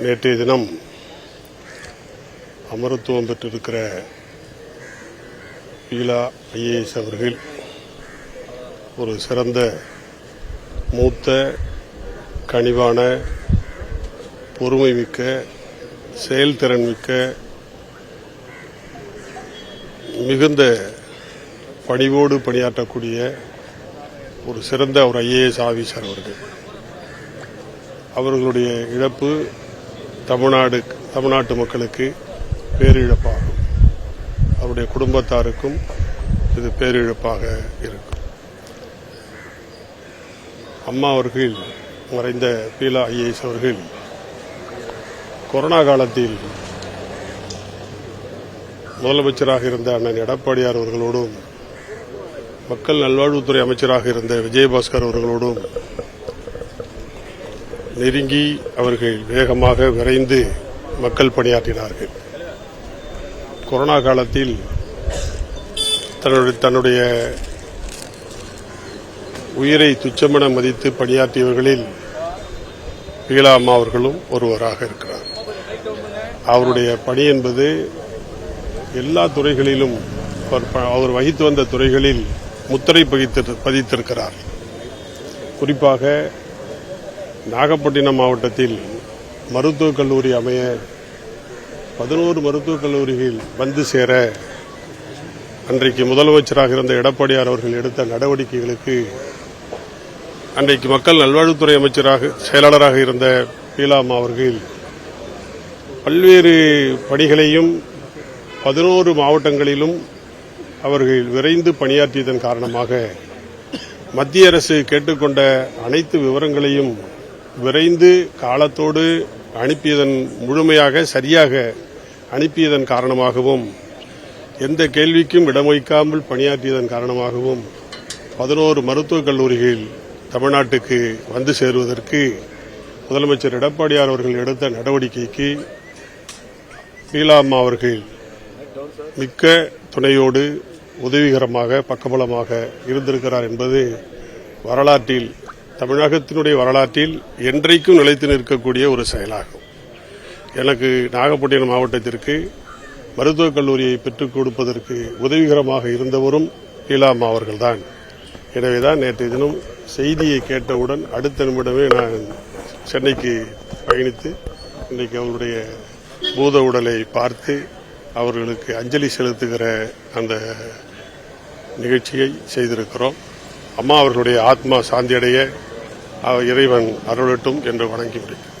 நேற்றைய தினம் அமரத்துவம் பெற்றிருக்கிற பீலா ஐஏஎஸ் அவர்கள் ஒரு சிறந்த மூத்த கனிவான பொறுமை மிக்க செயல்திறன் மிக்க மிகுந்த பணிவோடு பணியாற்றக்கூடிய ஒரு சிறந்த ஒரு ஐஏஎஸ் ஆஃபீஸர் அவர்கள். அவர்களுடைய இழப்பு தமிழ்நாடு தமிழ்நாட்டு மக்களுக்கு பேரிழப்பாகும். அவருடைய குடும்பத்தாருக்கும் இது பேரிழப்பாக இருக்கும். அம்மா அவர்கள் மறைந்த பீலா ஐஏஎஸ் அவர்கள் கொரோனா காலத்தில் முதலமைச்சராக இருந்த அண்ணன் எடப்பாடியார் அவர்களோடும் மக்கள் நல்வாழ்வுத்துறை அமைச்சராக இருந்த விஜயபாஸ்கர் அவர்களோடும் நெருங்கி அவர்கள் வேகமாக விரைந்து மக்கள் பணியாற்றினார்கள். கொரோனா காலத்தில் தன்னுடைய தன்னுடைய உயிரை துச்சமென மதித்து பணியாற்றியவர்களில் பீலா அம்மா அவர்களும் ஒருவராக இருக்கிறார். அவருடைய பணி என்பது எல்லா துறைகளிலும் அவர் ப- அவர் வகித்து வந்த துறைகளில் முத்திரை பதித்து- பதித்திருக்கிறார். குறிப்பாக நாகப்பட்டினம் மாவட்டத்தில் மருத்துவக் கல்லூரி அமைய பதினோரு மருத்துவக் கல்லூரிகள் வந்து சேர அன்றைக்கு முதலமைச்சராக இருந்த எடப்பாடியார் அவர்கள் எடுத்த நடவடிக்கைகளுக்கு அன்றைக்கு மக்கள் நல்வாழ்வுத்துறை அமைச்சராக செயலாளராக இருந்த பீலாமா அவர்கள் பல்வேறு பணிகளையும் பதினோரு மாவட்டங்களிலும் அவர்கள் விரைந்து பணியாற்றியதன் காரணமாக மத்திய அரசு கேட்டுக்கொண்ட அனைத்து விவரங்களையும் விரைந்து காலத்தோடு அனுப்பியதன் முழுமையாக சரியாக அனுப்பியதன் காரணமாகவும் எந்த கேள்விக்கும் இடமொய்க்காமல் பணியாற்றியதன் காரணமாகவும் பதினோரு மருத்துவக் கல்லூரிகள் தமிழ்நாட்டுக்கு வந்து சேருவதற்கு முதலமைச்சர் எடப்பாடியார் அவர்கள் எடுத்த நடவடிக்கைக்கு நீலாம்மா அவர்கள் மிக்க துணையோடு உதவிகரமாக பக்கபலமாக இருந்திருக்கிறார் என்பது வரலாற்றில் தமிழகத்தினுடைய வரலாற்றில் என்றைக்கும் நிலைத்து நிற்கக்கூடிய ஒரு செயலாகும். எனக்கு நாகப்பட்டினம் மாவட்டத்திற்கு மருத்துவக் கல்லூரியை பெற்றுக் கொடுப்பதற்கு உதவிகரமாக இருந்தவரும் லீலாம்மா அவர்கள்தான். எனவேதான் நேற்றைய தினம் செய்தியை கேட்டவுடன் அடுத்த நிமிடமே நான் சென்னைக்கு பயணித்து இன்றைக்கு அவருடைய பூத உடலை பார்த்து அவர்களுக்கு அஞ்சலி செலுத்துகிற அந்த நிகழ்ச்சியை செய்திருக்கிறோம். அம்மா அவர்களுடைய ஆத்மா சாந்தியடைய இறைவன் அருளட்டும் என்று வணங்கி முடிக்கிறேன்